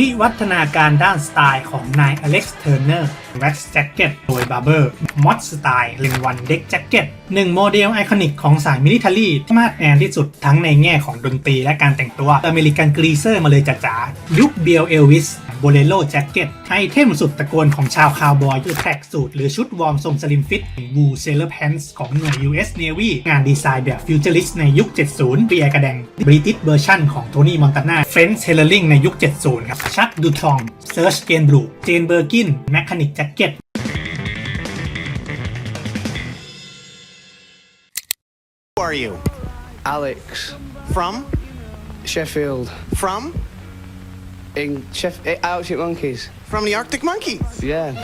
วิวัฒนาการด้านสไตล์ของนายอเล็กซ์เทอร์เนอร์แว็กซ์แจ็คเก็ตโดยบาร์เบอร์มอดสไตล์เลนวันเด็กแจ็คเก็ตหนึ่งโมเดลไอคอนิกของสายมิลิเทอรี่ที่มาดแอนที่สุดทั้งในแง่ของดนตรีและการแต่งตัวอเมริกันกรีเซอร์มาเลยจ๋าๆยุคเบลเอลวิส โบเลโรแจ็คเก็ตไอเทมสุดตะโกนของชาวคาวบอยคือแทร็กสูทหรือชุดวอร์มทรงสลิมฟิตวูเซเลอร์แพนส์ของหน่วย US Navy งานดีไซน์แบบฟิวเจอริสในยุค 70 เปียกระแดงบริติชเวอร์ชันของโทนี่มอนตาน่าเฟรนช์เทเลอร์ลิงในยุค 70 ครับชักดูทองเซิร์ชเกนบลูเจนเบอร์กินแมคคานิกแจ็คเก็ต Who are you? Alex, From? Sheffield, From? In Sheff- eh, Arctic Monkeys. From the Arctic Monkeys. Yeah.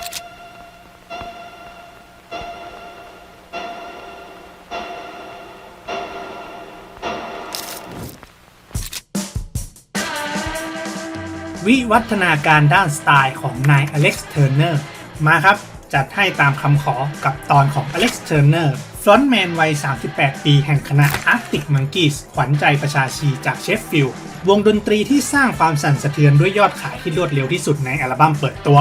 วิวัฒนาการด้านสไตล์ของนายอเล็กซ์เทอร์เนอร์มาครับ จัดให้ตามคำขอกับตอนของอเล็กซ์เทอร์เนอร์ฟรอนต์แมนวัย 38 ปีแห่งคณะ Arctic Monkeys ขวัญใจประชาชีจากเชฟฟิลด์ วงดนตรีที่สร้างความสั่นสะเทือนด้วยยอดขายที่รวดเร็วที่สุดในอัลบั้มเปิดตัว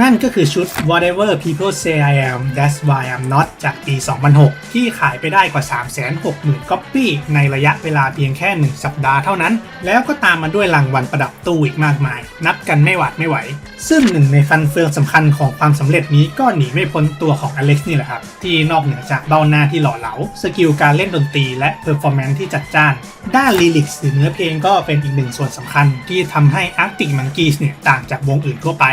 นั่นก็คือชุด Whatever People Say I Am That's Why I'm Not จากปี 2006 ที่ขายไปได้กว่า 360,000ก๊อปปี้ในระยะเวลาเพียงแค่ 1 สัปดาห์เท่านั้น แล้วก็ตามมาด้วยรางวัลประดับตู้อีกมากมาย นับกันไม่หวาดไม่ไหว ซึ่งหนึ่งในฟันเฟืองสำคัญของความสำเร็จนี้ก็หนีไม่พ้นตัวของอเล็กซ์นี่แหละครับ ที่นอกเหนือจากเบ้าหน้าที่หล่อเหลา สกิลการเล่นดนตรีและเพอร์ฟอร์แมนซ์ที่จัดจ้าน ด้านลีลิกส์หรือเนื้อเพลงก็เป็นอีกหนึ่งส่วนสำคัญ ที่ทำให้ Arctic Monkeys เนี่ยต่างจากวงอื่นทั่วไป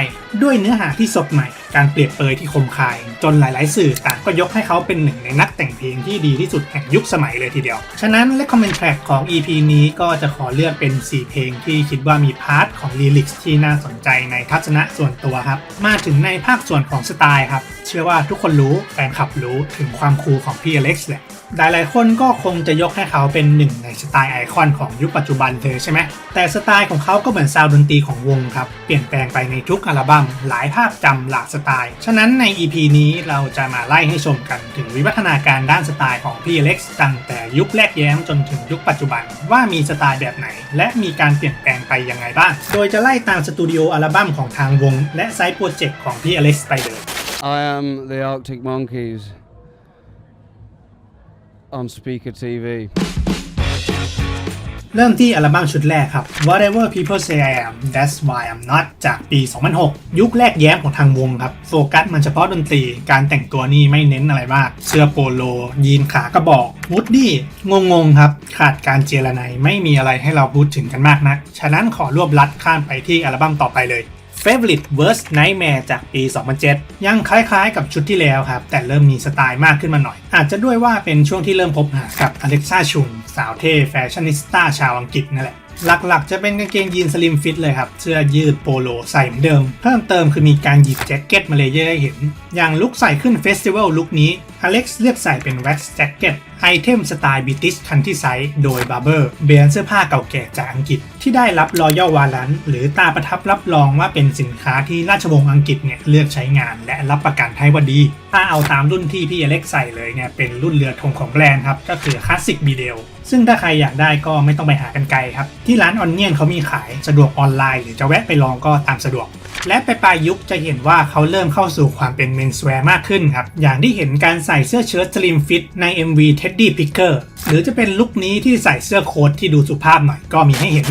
ด้วยเนื้อหาที่สดใหม่ การเปรียบเปยที่คมคาย จนหลาย ๆ สื่อต่างก็ยกให้เขาเป็นหนึ่งในนักแต่งเพลงที่ดีที่สุดแห่งยุคสมัยเลยทีเดียว ฉะนั้น Recommend Track ของ EP นี้ก็จะขอเลือกเป็น 4 เพลงที่คิดว่ามีพาร์ทของลีลิกส์ที่น่าสนใจในทัศนะส่วนตัวครับ มาถึงในภาคส่วนของสไตล์ครับ เชื่อว่าทุกคนรู้แฟนคลับรู้ถึงความคูลของพี่อเล็กซ์แหละหลายๆ คนก็คงจะยกให้เขาเป็นหนึ่งในสไตล์ไอคอนของยุคปัจจุบันเธอใช่ไหม แต่สไตล์ของเขาก็เหมือนซาวด์ดนตรีของวงครับ เปลี่ยนแปลงไปในทุกอัลบั้มหลายภาพจำหลากสไตล์ ฉะนั้นใน EP นี้เราจะมาไล่ให้ชมกันถึงวิวัฒนาการด้านสไตล์ของพี่อเล็กซ์ตั้งแต่ยุคแรกแย้มจนถึงยุคปัจจุบันว่ามีสไตล์แบบไหน และมีการเปลี่ยนแปลงไปยังไงบ้าง โดยจะไล่ตามสตูดิโออัลบั้มของทางวง และไซต์โปรเจกต์ของพี่อเล็กซ์ไปเลย I am the Arctic Monkeys on Speaker TV. เริ่มที่อัลบั้มชุดแรกครับ Whatever People Say I Am That's Why I'm Not จากปี 2006 ยุคแรกแย้มของทางวงครับ โฟกัสมันเฉพาะดนตรี การแต่งตัวนี่ไม่เน้นอะไรมาก เสื้อโปโล ยีนขากระบอกวูดดี้งงๆครับ ขาดการเจรไนไม่มีอะไรให้เราพูดถึงกันมากนัก ฉะนั้นขอรวบลัดข้ามไปที่อัลบั้มต่อไปเลย Favorite Worst Nightmare จากปี 2007 ยังคล้ายๆกับชุดที่แล้วครับ แต่เริ่มมีสไตล์มากขึ้นมาหน่อย อาจจะด้วยว่าเป็นช่วงที่เริ่มพบหากับอเล็กซ่าชุงสาวเท่แฟชั่นนิสต้าชาวอังกฤษนั่นแหละหลักๆ จะเป็นกางเกงยีนสลิมฟิตเลยครับ เสื้อยืดโปโลใส่เหมือนเดิม เพิ่มเติมคือมีการหยิบแจ็คเก็ตมาเลเยอร์ให้เห็น อย่างลุคใส่ขึ้นเฟสติวัลลุคนี้อเล็กซ์เลือกใส่เป็นแว็กซ์แจ็คเก็ตไอเทมสไตล์บิติชคันที่ไซส์โดยบาร์เบอร์แบรนด์เสื้อผ้าเก่าแก่จากอังกฤษ ที่ได้รับรอยัลวาลันหรือตาประทับรับรองว่าเป็นสินค้าที่ราชวงศ์อังกฤษเนี่ยเลือกใช้งานและรับประกันให้ว่าดี ถ้าเอาตามรุ่นที่พี่อเล็กใส่เลยเนี่ยเป็นรุ่นเรือธงของแบรนด์ครับ ก็คือคลาสสิกบีเดลซึ่งถ้าใครอยากได้ก็ไม่ต้องไปหากันไกลครับ ที่ร้านออนเนียนเขามีขายสะดวกออนไลน์หรือจะแวะไปลองก็ตามสะดวก และไปปลายยุคจะเห็นว่าเขาเริ่มเข้าสู่ความเป็นเมนสแวร์มากขึ้นครับ อย่างที่เห็นการใส่เสื้อเชิ้ตสลิมฟิตใน MV Teddy Picker หรือจะเป็นลุคนี้ที่ใส่เสื้อโค้ทที่ดูสุภาพหน่อยก็มีให้เห็น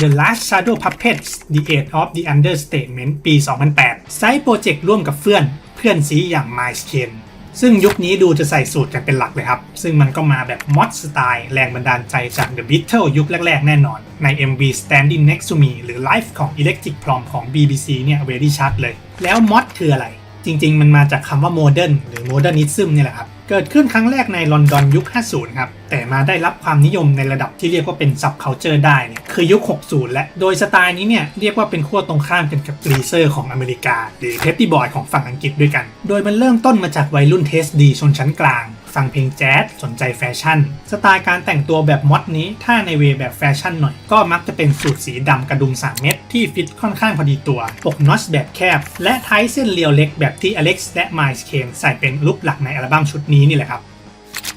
The Last Shadow Puppets The Age of the Understatement ปี 2008 ไซต์โปรเจกต์ร่วมกับเพื่อน เพื่อนซีอย่าง Miles Kane ซึ่งยุคนี้ดูจะใส่สูตรกันเป็นหลักเลยครับ ซึ่งมันก็มาแบบมอดสไตล์แรงบันดาลใจจาก The Beatles ยุคแรก ๆ แน่นอน ใน MV Standing Next to Me หรือ Life ของ Electric Prom ของ BBC เนี่ยเวรี่ชัดเลย แล้วมอดคืออะไร จริง ๆ มันมาจากคำว่า Modern หรือ Modernism เนี่ยแหละครับ เกิดขึ้นครั้งแรกในลอนดอนยุค 50 ครับ แต่มาได้รับความนิยมในระดับที่เรียกว่าเป็นซับเคาน์เจอร์ได้เนี่ยคือยุค 60 และ โดยสไตล์นี้เนี่ยเรียกว่าเป็นขั้วตรงข้ามกันกับกรีเซอร์ของอเมริกา หรือเทปตี้บอยของฝั่งอังกฤษด้วยกัน โดยมันเริ่มต้นมาจากวัยรุ่นเทสดีชนชั้นกลาง ฟังเพลงแจ๊สสนใจแฟชั่น สไตล์การแต่งตัวแบบมอดนี้ถ้าในเวแบบแฟชั่นหน่อย ก็มักจะเป็นสูทสีดำกระดุม 3 เม็ดที่ฟิตค่อนข้างพอดีตัว ปกน็อตแบบแคบ และไทเส้นเรียวเล็กแบบที่อเล็กซ์และไมล์เคนใส่เป็นลุคหลักในอัลบั้มชุดนี้นี่แหละครับ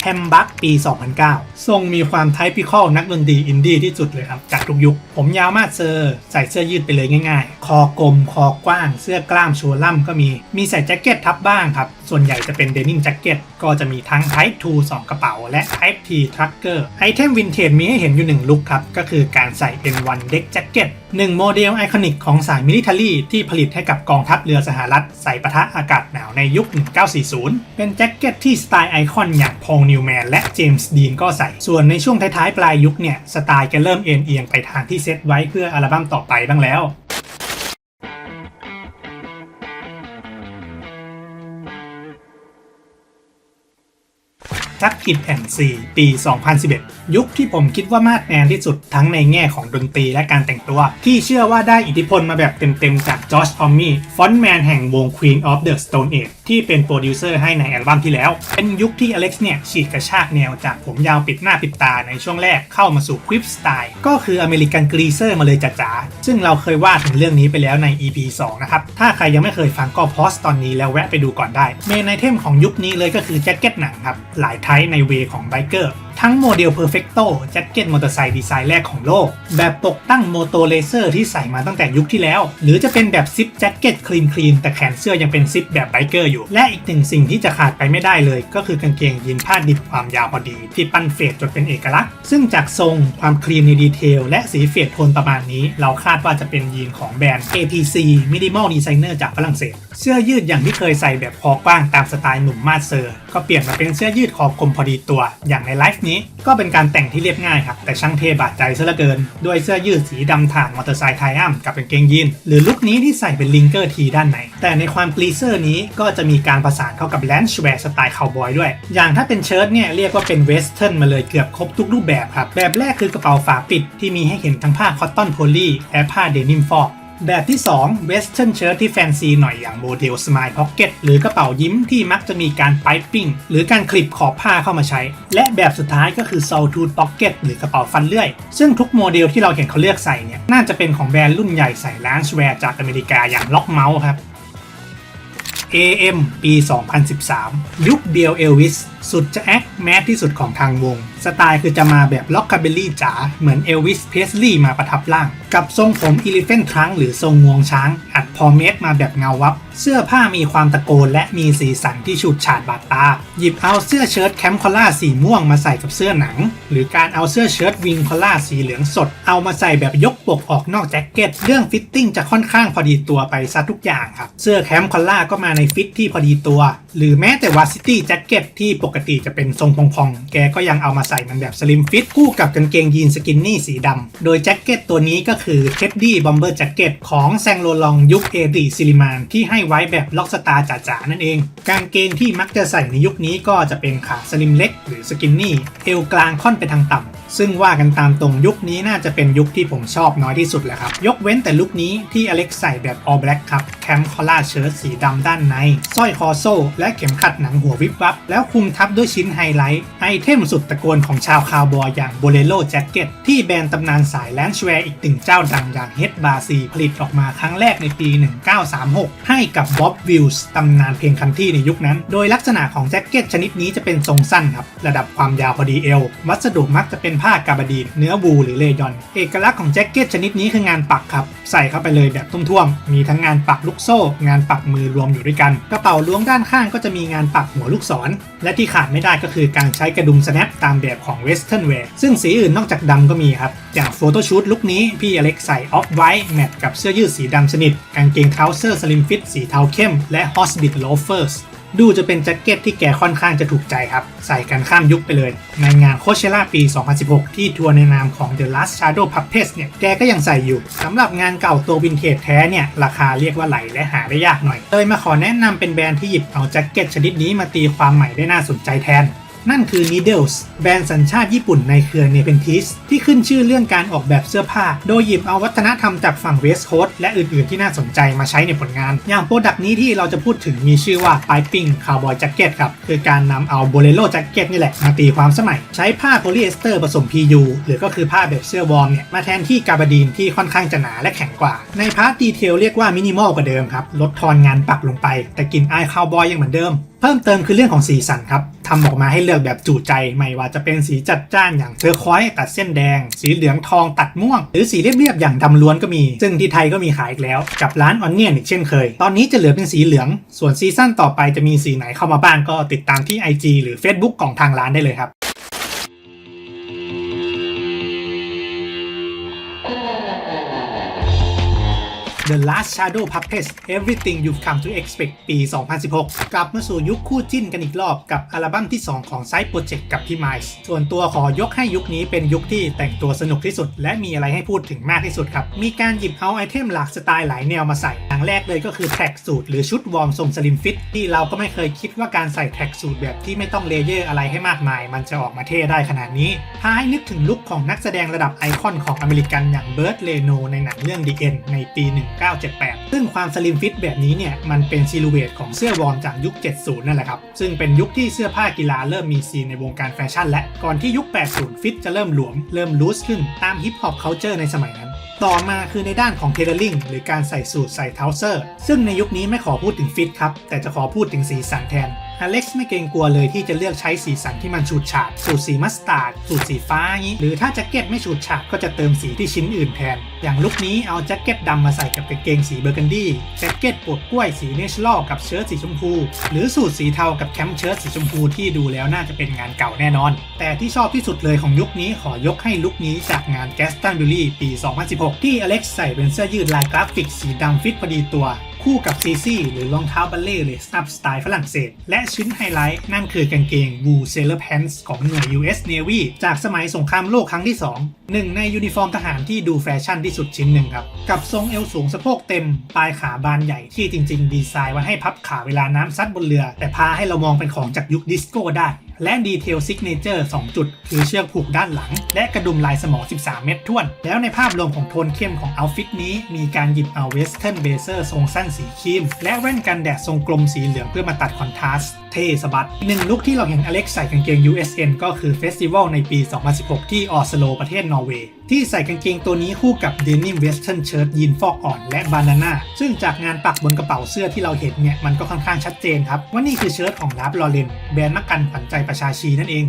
แฮมบักปี 2009 ทรงมีความไทพิคอลนักดนตรีอินดี้ที่สุดเลยครับ จากทุกยุค ผมยาวมาดเซอร์ใส่เสื้อยืดไปเลยง่ายๆ คอกลม คอกว้าง เสื้อกล้ามโชว์ล่ำก็มี มีใส่แจ็คเก็ตทับบ้างครับ ส่วนใหญ่จะเป็นเดนิมแจ็คเก็ต ก็จะมีทั้ง Type 2 2 กระเป๋า และ Type T Trucker ไอเทมวินเทจมีให้เห็นอยู่หนึ่งลุคครับ ก็คือการใส่ N1 Deck Jacket หนึ่งโมเดลไอคอนิกของสายมิลิเ a รีที่ผลิตให้กับกองทัพเรือสหรัฐใส่ปะทะอากาศหนาวในยุค 1940 เป็นแจ็คเก็ตที่สไตล์ไอคอนอย่างพอลนิวแมนและเจมส์ดีนก็ใส่ ส่วนในช่วงท้ายๆ ปลายยุคเนี่ย สไตล์จะเริ่มเอ็นเอียงไปทางที่เซตไว้เพื่ออัลบั้มต่อไปบ้างแล้ว ทักกิดแอนซีปี 2011 ยุคที่ผมคิดว่ามาดแมนที่สุดทั้งในแง่ของดนตรีและการแต่งตัว ที่เชื่อว่าได้อิทธิพลมาแบบเต็มๆ จากจอร์จออมมี่ฟอนต์แมนแห่งวง Queen of the Stone Age ที่เป็นโปรดิวเซอร์ให้ในอัลบั้มที่แล้ว เป็นยุคที่อเล็กซ์เนี่ยฉีกกระชากแนวจากผมยาวปิดหน้าปิดตาในช่วงแรกเข้ามาสู่ควิปสไตล์ก็คืออเมริกันกรีเซอร์มาเลยจ๋าๆซึ่งเราเคยว่าถึงเรื่องนี้ไปแล้วใน EP 2 นะครับ ถ้าใครยังไม่เคยฟังก็พอสตอนนี้แล้วแวะไปดูก่อนได้ เมนไอเทมของยุคนี้เลยก็คือแจ็คเก็ตหนังครับหลายทช้ในเวของไบเกอร์ ทั้งโมเดล Perfecto แจ็คเก็ตมอเตอร์ไซค์ดีไซน์แรกของโลก แบบปกตั้งโมโตเลเซอร์ที่ใส่มาตั้งแต่ยุคที่แล้ว หรือจะเป็นแบบซิปแจ็คเก็ตคลีนคลีนแต่แขนเสื้อยังเป็นซิปแบบไบเกอร์อยู่ และอีกหนึ่งสิ่งที่จะขาดไปไม่ได้เลย ก็คือกางเกงยีนผ้าดิบความยาวพอดี ที่ปั้นเฟดจนเป็นเอกลักษณ์ ซึ่งจากทรงความคลีนในดีเทลและสีเฟดโทนประมาณนี้ เราคาดว่าจะเป็นยีนของแบรนด์ APC Minimal Designer จากฝรั่งเศส เสื้อยืดอย่างที่เคยใส่แบบคอกว้างตามสไตล์หนุ่มมาสเซอร์ ก็เปลี่ยนมาเป็นเสื้อยืดคอกลมพอดีตัว อย่างในไลฟ์นี้ก็เป็นการแต่งที่เรียบง่ายครับ แต่ช่างเทบาดใจซะเหลือเกิน ด้วยเสื้อยืดสีดำถ่านมอเตอร์ไซค์ไทอัมกับเป็นเกงยีนหรือลุคนี้ที่ใส่เป็นลิงเกอร์ทีด้านในแต่ในความกรีเซอร์นี้ก็จะมีการประสานเข้ากับแลนช์แวร์สไตล์คาวบอยด้วย อย่างถ้าเป็นเชิ้ตเนี่ยเรียกว่าเป็นเวสเทิร์นมาเลยเกือบครบทุกรูปแบบครับแบบแรกคือกระเป๋าฝาปิดที่มีให้เห็นทั้งผ้าคอตตอนโพลีและผ้าเดนิมฟอก แบบที่ 2 Western Shirt ที่แฟนซีหน่อยอย่างโมเดล Smile Pocket หรือกระเป๋ายิ้มที่มักจะมีการไ i ปิ้งหรือการคลิปขอบผ้าเข้ามาใช้ และแบบสุดท้ายก็คือ Sawtooth Pocket หรือกระเป๋าฟันเลื่อย ซึ่งทุกโมเดลที่เราเห็นเขาเลือกใส่เนี่ย น่าจะเป็นของแบรนด์รุ่นใหญ่ใส่ร้านแวร์จากอเมริกาอย่าง Lock Mouse ครับ AM ปี 2013 ยุคเบียลเอลวิส สุดจะแอคแมสที่สุดของทางวง สไตล์คือจะมาแบบล็อกคาเบลลี่จ๋าเหมือนเอลวิสเพสลีย์มาประทับร่าง กับทรงผมอีลิเฟนทรังหรือทรงงวงช้าง อัดพอเมสมาแบบเงาวับ เสื้อผ้ามีความตะโกนและมีสีสันที่ฉูดฉาดบาดตา หยิบเอาเสื้อเชิ้ตแคมป์คอล่าสีม่วงมาใส่กับเสื้อหนัง หรือการเอาเสื้อเชิ้ตวิงคอล่าสีเหลืองสด เอามาใส่แบบยกปกออกนอกแจ็คเก็ตเรื่องฟิตติ้งจะค่อนข้างพอดีตัวไปซะทุกอย่างครับเสื้อแคมป์คอล่าก็มาในฟิตที่พอดีตัวหรือแม้แต่วาซิตี้แจ็คเก็ตที่ปกติจะเป็นทรงพองๆ แกก็ยังเอามาใส่มันแบบสลิมฟิตคู่กับกางเกงยีนสกินนี่สีดำ โดยแจ็คเก็ตตัวนี้ก็คือเท็ดดี้บอมเบอร์แจ็คเก็ตของแซงโลลองยุคเอริซิลิมานที่ให้ไว้แบบล็อกสตาร์จ๋าๆ นั่นเอง กางเกงที่มักจะใส่ในยุคนี้ก็จะเป็นขาสลิมเล็กหรือสกินนี่เอวกลางค่อนไปทางต่ำซึ่งว่ากันตามตรงยุคนี้น่าจะเป็นยุคที่ผมชอบน้อยที่สุดแหละครับ ยกเว้นแต่ลุคนี้ที่อเล็กใส่แบบ all black ครับแคมคอล่าเชิ้ตสีดำด้านในสร้อยคอโซ่และเข็มขัดหนังหัววิบวับ แล้วคุมทับด้วยชิ้นไฮไลท์ ไอเทมสุดตะโกนของชาวคาวบอยอย่างโบเลโ o แจ็คเก็ตที่แบรนด์ตำนานสายแลนช์แวร์อีกหนึ่งเจ้าดังอย่างเฮดบาซีผลิตออกมาครั้งแรกในปี 1936 ให้กับบ๊อบวิลส์ตำนานเพลงคันที่ในยุคนั้น โดยลักษณะของแจ็คเก็ตชนิดนี้จะเป็นทรงสั้นครับระดับความยาวพอดีเอว วัสดุมักจะเป็นผ้ากาบาดีเนื้อวูหรือเลยอน เอกลักษณ์ของแจ็คเก็ตชนิดนี้คืองานปักครับ ใส่เข้าไปเลยแบบทุ่วมๆมีทั้งงานปักลูกโซ่ งานปักมือรวมอยู่ด้วยกัน กระเป๋าล้วงด้านข้างก็จะมีงานปักหัวลูกศร และที่ขาดไม่ได้ก็คือการใช้กระดุมสแนปตามแบบของเวสเทิร์นเวร์ซึ่งสีอื่นนอกจากดำก็มีครับ อย่างโฟโต้ชูตลุคนี้พี่อเล็กใส่ออฟไวท์แมทกับเสื้อยืดสีดำสนิท กางเกงเท้าเสื้อสลิมฟิตสีเทาเข้ม และ Hospital Loafers ดูจะเป็นแจ็คเก็ตที่แกค่อนข้างจะถูกใจครับ ใส่กันข้ามยุคไปเลย ในงานโคเชล่าปี 2016 ที่ทัวร์ในนามของ The Last Shadow Puppets เนี่ย แกก็ยังใส่อยู่สำหรับงานเก่าตัววินเทจแท้เนี่ย ราคาเรียกว่าไหลและหาได้ยากหน่อยเลยมาขอแนะนำเป็นแบรนด์ที่หยิบเอาแจ็คเก็ตชนิดนี้มาตีความใหม่ได้น่าสนใจแทน นั่นคือ Needles แบรนด์สัญชาติญี่ปุ่นในเครือเนเพนทิสที่ขึ้นชื่อเรื่องการออกแบบเสื้อผ้า โดยหยิบเอาวัฒนธรรมจากฝั่งเวสต์โคสต์และอื่นๆที่น่าสนใจมาใช้ในผลงาน อย่างโปรดักต์นี้ที่เราจะพูดถึงมีชื่อว่า Piping Cowboy Jacket ครับ คือการนำเอา Bolero Jacket นี่แหละมาตีความสมัย ใช้ผ้าโพลีเอสเตอร์ผสม PU หรือก็คือผ้าแบบเสื้อวอร์มเนี่ยมาแทนที่กาบาดีนที่ค่อนข้างจะหนาและแข็งกว่า ในพาร์ทดีเทลเรียกว่ามินิมอลกว่าเดิมครับลดทอนงานปักลงไป แต่กลิ่นอายคาวบอยยังเหมือนเดิม เพิ่มเติมคือเรื่องของสีสันครับทำออกมาให้เลือกแบบจูใจไม่ว่าจะเป็นสีจัดจ้านอย่างเทอร์ควอยตัดเส้นแดง สีเหลืองทองตัดม่วง หรือสีเรียบๆอย่างดำล้วนก็มี ซึ่งที่ไทยก็มีขายอีกแล้ว กับร้านออนเนียนอีกเช่นเคย ตอนนี้จะเหลือเป็นสีเหลือง ส่วนซีซั่นต่อไปจะมีสีไหนเข้ามาบ้างก็ติดตามที่ IG หรือ Facebook ของทางร้านได้เลยครับ The Last Shadow Puppets Everything You've Come to Expect ปี 2016 กลับมาสู่ยุคคู่จิ้นกันอีกรอบกับอัลบั้มที่ 2 ของ Side Project กับพี่ไมซ์ส่วนตัวขอยกให้ยุคนี้เป็นยุคที่แต่งตัวสนุกที่สุด และมีอะไรให้พูดถึงมากที่สุดครับ มีการหยิบเอาไอเทมหลากสไตล์หลายแนวมาใส่อย่างแรกเลยก็คือแท็กสูทหรือชุดวอร์มทรงสลิมฟิตที่เราก็ไม่เคยคิดว่าการใส่แท็กสูทแบบที่ไม่ต้องเลเยอร์อะไรให้มากมาย มันจะออกมาเท่ได้ขนาดนี้พาให้นึกถึงลุคของนักแสดงระดับไอคอนของอเมริกันอย่างเบิร์ตเลโนในหนังเรื่อง The End ในปี1978 ซึ่งความสลิมฟิตแบบนี้เนี่ยมันเป็นซิลูเวตของเสื้อวอร์มจากยุค 70 นั่นแหละครับ ซึ่งเป็นยุคที่เสื้อผ้ากีฬาเริ่มมีซีนในวงการแฟชั่นและก่อนที่ยุค 80 ฟิตจะเริ่มหลวม เริ่มลูสขึ้นตามฮิปฮอปเคานเจอร์ในสมัยนั้น ต่อมาคือในด้านของเทเลอร์ลิงหรือการใส่สูทใส่เทาเซอร์ ซึ่งในยุคนี้ไม่ขอพูดถึงฟิตครับแต่จะขอพูดถึงสีสันแทน อเล็กซ์ไม่เกรงกลัวเลยที่จะเลือกใช้สีสันที่มันฉูดฉาด สูตรสีมัสตาร์ด สูตรสีฟ้าอย่างนี้ หรือถ้าแจ็คเก็ตไม่ฉูดฉาดก็จะเติมสีที่ชิ้นอื่นแทน อย่างลุคนี้เอาแจ็คเก็ตดำมาใส่กับกางเกงสีเบอร์กันดี้ แจ็คเก็ตปวดกล้วยสีเนเชอรัลกับเชิ้ตสีชมพู หรือสูตรสีเทากับแคมป์เชิ้ตสีชมพูที่ดูแล้วน่าจะเป็นงานเก่าแน่นอน แต่ที่ชอบที่สุดเลยของยุคนี้ขอยกให้ลุคนี้จากงาน g a s t o n b u r y ปี 2016 ที่อเล็กซ์ใส่เป็นเสื้อยืดลายกราฟิกสีดำฟิตพอดีตัว คู่กับซีซี่หรือรองเท้าบัลเล่หรือสตับสไตล์ฝรั่งเศส และชิ้นไฮไลท์ นั่นคือกางเกง Wool Sailor Pants ของหน่วย US Navy จากสมัยสงครามโลกครั้งที่ 2 หนึ่งในยูนิฟอร์มทหารที่ดูแฟชั่นที่สุดชิ้นหนึ่งครับ กับทรงเอวสูงสะโพกเต็ม ปลายขาบานใหญ่ที่จริง ๆ ดีไซน์ไว้ให้พับขาเวลาน้ำซัดบนเรือ แต่พาให้เรามองเป็นของจากยุคดิสโก้ได้ และดีเทลซิกเนเจอร์2จุด คือเชือกผูกด้านหลัง และกระดุมลายสมอ 13 เม็ดท่วน แล้วในภาพรวมของโทนเข้มของเอาฟิตนี้ มีการหยิบเอาเวสเทิร์นเบเซอร์ทรงสั้นสีครีม และแว่นกันแดดทรงกลมสีเหลืองเพื่อมาตัดคอนทราสต์เท่สะบัดหนึ่งลุคที่เราเห็นอเล็กใส่กางเกง USN ก็คือเฟสติวัลในปี 2016 ที่ออสโลประเทศนอร์เวย์ ที่ใส่กางเกงตัวนี้คู่กับเดนิมเวสเทิร์นเชิ้ตยีนฟอกอ่อนและบานาน่าซึ่งจากงานปักบนกระเป๋าเสื้อที่เราเห็นเนี่ยมันก็ค่อนข้างชัดเจนครับว่านี่คือเชิ้ตของลาฟลอเรนแบรนด์นักกันขวัญใจประชาชีนั่นเอง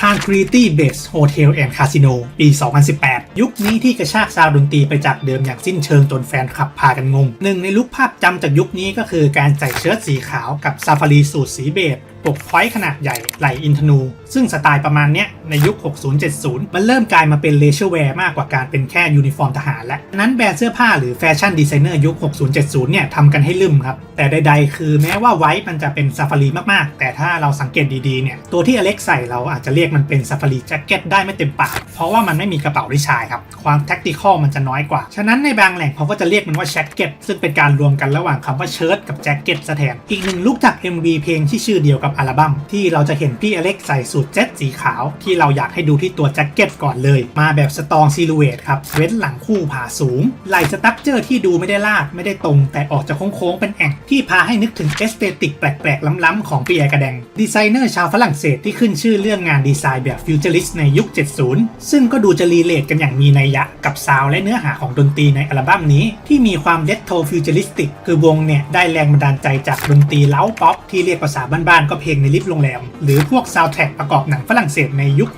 ทาง Creaty Base Hotel and Casino ปี 2018 ยุคนี้ที่กระชากซาวด์ดนตรีไปจากเดิมอย่างสิ้นเชิงจนแฟนคลับพากันงง หนึ่งในลุคภาพจำจากยุคนี้ก็คือการใส่เชิ้ตสีขาวกับซาฟารีสูทสีเบจ ปกพอยขนาดใหญ่ไหลอินทนู ซึ่งสไตล์ประมาณเนี้ยในยุค 60-70 มันเริ่มกลายมาเป็นเลเชอร์แวร์มากกว่าการเป็นแค่ยูนิฟอร์มทหารแล้วนั้นแบรนด์เสื้อผ้าหรือแฟชั่นดีไซเนอร์ยุค 60-70 เนี่ยทำกันให้ลืมครับ แต่ใดๆ คือแม้ว่าไว้มันจะเป็นซาฟารีมากๆ แต่ถ้าเราสังเกตดีๆ เนี่ย ตัวที่อเล็กใส่เราอาจจะเรียกมันเป็นซาฟารีแจ็คเก็ตได้ไม่เต็มปาก เพราะว่ามันไม่มีกระเป๋าริชายครับ ความแท็กติคอลมันจะน้อยกว่า ฉะนั้นในบางแหล่งเขาก็จะเรียกมันว่าแจ็คเก็ตซึ่งเป็นการรวมกันระหว่างคำว่าเชิ้ตกับแจ็คเก็ตซะแทนอีกหนึ่งลุกจาก MV เพลงที่ชื่อเดียวกับอัลบั้มที่เราจะเห็นพี่อเล็กใส่สูทเจ็ตสีขาว ที่เราอยากให้ดูที่ตัวแจ็คเก็ตก่อนเลย มาแบบสตองซิลูเวตครับเว้นหลังคู่ผ่าสูงไหล่สตั๊กเจอร์ที่ดูไม่ได้ลาดไม่ได้ตรง แต่ออกจะโค้งๆเป็นแอ่งที่พาให้นึกถึงเอสเตติกแปลกๆล้ำๆของปีแอร์กระแดงดีไซเนอร์ชาวฝรั่งเศสที่ขึ้นชื่อเรื่องงานดีไซน์แบบฟิวเจอริสในยุค 70 ซึ่งก็ดูจะรีเลทกันอย่างมีนัยยะกับซาวและเนื้อหาของดนตรีในอัลบั้มนี้ ที่มีความเด t โทฟิวเจอริสติกคือวงเนี่ยได้แรงบันดาลใจจากดนตรีเล้าป๊อปที่เรียกภาษาบ้านๆก็เพลงในลิฟต์โรงแรม หรือพวกซาวด์แทร็กประกอบหนังฝรั่งเศสในยุค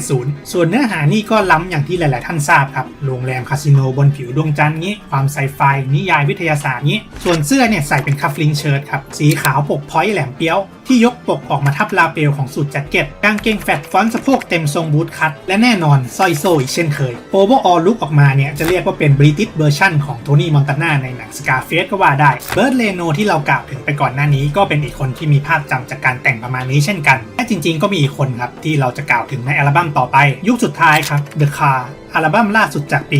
60-70 ส่วนเนื้อหานี่ก็ล้ำอย่างที่หลาย ๆ ท่านทราบครับ โรงแรมคาสิโนบนผิวดวงจันทร์นี้ความไซไฟนิยายวิทยาศาสตร์นี้ ส่วนเสื้อเนี่ยใส่เป็นคัฟลิงเชิ้ตครับสีขาวปกพอยแหลมเปี้ยว ที่ยกปกออกมาทับลาเปลของสูทแจ็คเก็ตกางเกงแฟตฟอนต์สะโพกเต็มทรงบูทคัตและแน่นอนสร้อยโซ่อีกเช่นเคยโอเวอร์ออลลุกออกมาเนี่ยจะเรียกว่าเป็นบริติชเวอร์ชันของโทนี่มอนตาน่าในหนังสกาเฟสก็ว่าได้เบิร์ดเลโนที่เรากล่าวถึงไปก่อนหน้านี้ก็เป็นอีกคนที่มีภาพจำจากการแต่งประมาณนี้เช่นกันและจริง ๆ ก็มีอีกคนครับที่เราจะกล่าวถึงในอัลบั้มต่อไป ยุคสุดท้ายครับ The Car อัลบั้มล่าสุดจากปี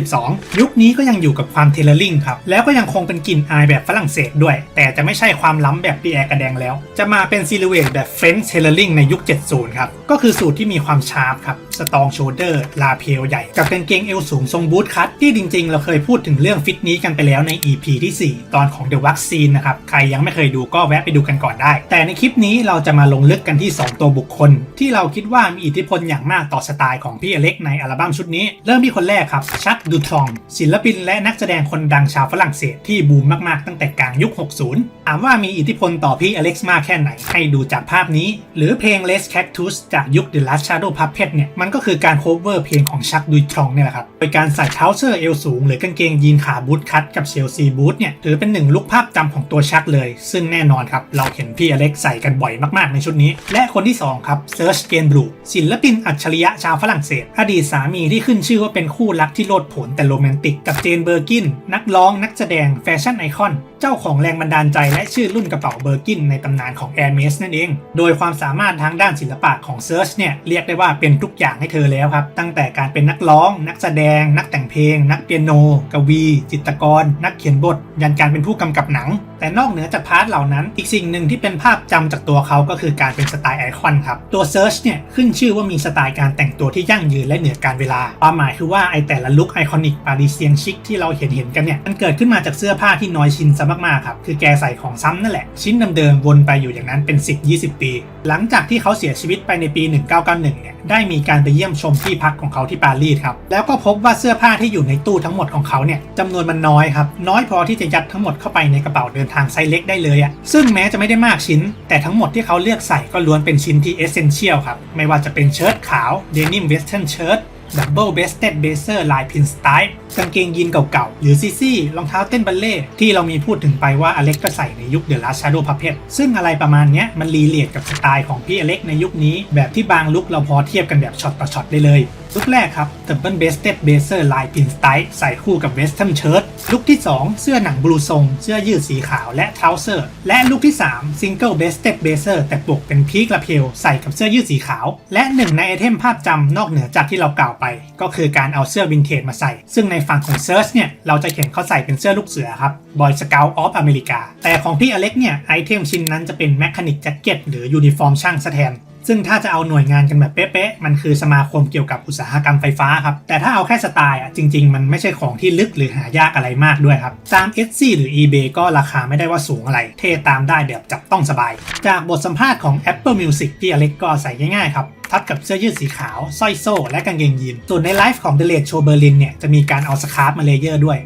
2022 ยุคนี้ก็ยังอยู่กับความเทเลอร์ลิงครับ แล้วก็ยังคงเป็นกลิ่นอายแบบฝรั่งเศสด้วย แต่จะไม่ใช่ความล้ำแบบปีแอร์กระแดงแล้ว จะมาเป็นซิลูเอตแบบเฟรนช์เทเลอร์ลิงในยุค 70 ครับ ก็คือสูตรที่มีความชาร์ปครับ สตองโชเดอร์ลาเพลใหญ่ กับกางเกงเอวสูงทรงบูทคัตที่จริงๆ เราเคยพูดถึงเรื่องฟิตนี้กันไปแล้วใน EP ที่ 4 ตอนของ The Vaccine นะครับ ใครยังไม่เคยดูก็แวะไปดูกันก่อนได้ แต่ในคลิปนี้เราจะมาลงลึกกันที่ 2 ตัวบุคคล ที่เราคิดว่ามีอิทธิพลอย่างมากต่อสไตล์ของพี่อเล็กในอัลบั้มชุดนี้ เริ่มที่คนแรกครับชักดูทรอง ศิลปินและนักแสดงคนดังชาวฝรั่งเศสที่บูมมากๆตั้งแต่กลางยุค 60 ถามว่ามีอิทธิพลต่อพี่อเล็กซ์มากแค่ไหนให้ดูจากภาพนี้ หรือเพลง Les Cactus จากยุค The Last Shadow Puppet เนี่ยมันก็คือการโคเวอร์เพลงของชักดุยทรองเนี่ยแหละครับ โดยการใส่เท้าเสื้อเอวสูงหรือกางเกงยีนขาบูทคัตกับเชลซีบูทเนี่ยถือเป็นหนึ่งลุคภาพจำของตัวชักเลย ซึ่งแน่นอนครับ เราเห็นพี่อเล็กใส่กันบ่อยมากๆในชุดนี้ และคนที่ 2 ครับเซิร์ชเกนบลูศิลปินอัจฉริยะชาวฝรั่งเศส อดีตสามีที่ขึ้นชื่อว่าเป็นคู่รักที่โลดโผนแต่โรแมนติกกับเจนเบอร์กิน นักร้องนักแสดงแฟชั่นไอคอน เจ้าของแรงบันดาลใจและชื่อรุ่นกระเป๋าเบอร์กินในตำนานของ Air m e s นั่นเอง โดยความสามารถทางด้านศิลปะของเซิร์ชเนี่ยเรียกได้ว่าเป็นทุกอย่างให้เธอแล้วครับ ตั้งแต่การเป็นนักร้อง นักแสดง นักแต่งเพลง นักเปียโน กวี จิตรกร นักเขียนบท ยันการเป็นผู้กำกับหนัง แต่นอกเหนือจากพาร์ทเหล่านั้น อีกสิ่งหนึ่งที่เป็นภาพจำจากตัวเขาก็คือการเป็นสไตล์ไอคอนครับตัวเซิร์ชเนี่ยขึ้นชื่อว่ามีสไตล์การแต่งตัวที่ยั่งยืนและเหนือการเวลาความหมายคือว่าไอแต่ละลุคไอคอนิกปารีเซียนชิคที่เราเห็นเห็นกันเนี่ยมันเกิดขึ้นมาจากเสื้อผ้าที่น้อยชิ้นซะมากๆครับคือแกใส่ของซ้ำนั่นแหละชิ้นเดิมๆวนไปอยู่อย่างนั้นเป็น 10-20 ปี หลังจากที่เขาเสียชีวิตไปในปี 1991เนี่ยได้มีการไปเยี่ยมชมที่พักของเขาที่ปารีสครับแล้วก็พบว่าเสื้อผ้าที่อยู่ในตู้ทั้งหมดของเขาเนี่ยจำนวนมันน้อยครับน้อยพอที่จะยัดทั้งหมดเข้าไปในกระเป๋าเดินทางไซส์เล็กได้เลยอะซึ่งแม้จะไม่ได้มากชิ้น แต่ทั้งหมดที่เขาเลือกใส่ก็ล้วนเป็นชิ้นที่เอเซนเชียลครับไม่ว่าจะเป็นเชิ้ตขาวเดนิมเวสเทิร์นเชิ้ต ดับเบิลเบสเต็ดเบเซอร์ลายพินสไตล์กางเกงยีนเก่าๆ หรือซีซี่รองเท้าเต้นบัลเล่ที่เรามีพูดถึงไปว่าอเล็กก็ใส่ในยุคเดอะลาชาโดพัพเพ t ซึ่งอะไรประมาณนี้มันรีเลทกับสไตล์ของพี่อเล็กในยุคนี้แบบที่บางลุคเราพอเทียบกันแบบช็อตต่อช็อตได้เลยลุคแรกครับ Double Breasted Blazer ลาย Pin Style ใส่คู่กับ Western Shirt ลุคที่ 2 เสื้อหนังบลูทรง เสื้อยืดสีขาวและ Trouser และลุคที่ 3 Single Breasted Blazer แต่ปกเป็นพีกลาเพลใส่กับเสื้อยืดสีขาว และหนึ่งในไอเทมภาพจำนอกเหนือจากที่เรากล่าวไป ก็คือการเอาเสื้อวินเทจมาใส่ ซึ่งในฝั่งของเซิร์ชเนี่ยเราจะเห็นเขาใส่เป็นเสื้อลูกเสือครับ Boy Scout of America แต่ของพี่อเล็กเนี่ยไอเทมชิ้นนั้นจะเป็นแมคคานิกแจ็คเก็ตหรือยูนิฟอร์มช่างแทน ซึ่งถ้าจะเอาหน่วยงานกันแบบเป๊ะๆ มันคือสมาคมเกี่ยวกับอุตสาหกรรมไฟฟ้าครับ แต่ถ้าเอาแค่สไตล์อะจริง ๆ มันไม่ใช่ของที่ลึกหรือหายากอะไรมากด้วยครับ ตาม Etsy หรือ eBay ก็ราคาไม่ได้ว่าสูงอะไร เทตามได้แบบจับต้องสบาย จากบทสัมภาษณ์ของ Apple Music ที่อเล็กก็ใส่ง่ายๆครับทัดกับเสื้อยืดสีขาวสร้อยโซ่ และกางเกงยีนส่วนในไลฟ์ของ The Late Show Berlin เนี่ยจะมีการเอาสคาร์ฟมาเลเยอร์ด้วย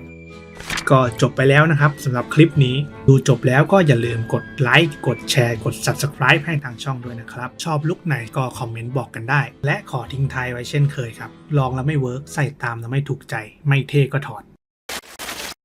ก็จบไปแล้วนะครับสำหรับคลิปนี้ดูจบแล้วก็อย่าลืมกดไลค์กดแชร์ กด Subscribe ให้ทางช่องด้วยนะครับ ชอบลุกไหนก็คอมเมนต์บอกกันได้ และขอทิ้งท้ายไว้เช่นเคยครับ ลองแล้วไม่เวิร์กใส่ตามแล้วไม่ถูกใจ ไม่เท่ก็ถอด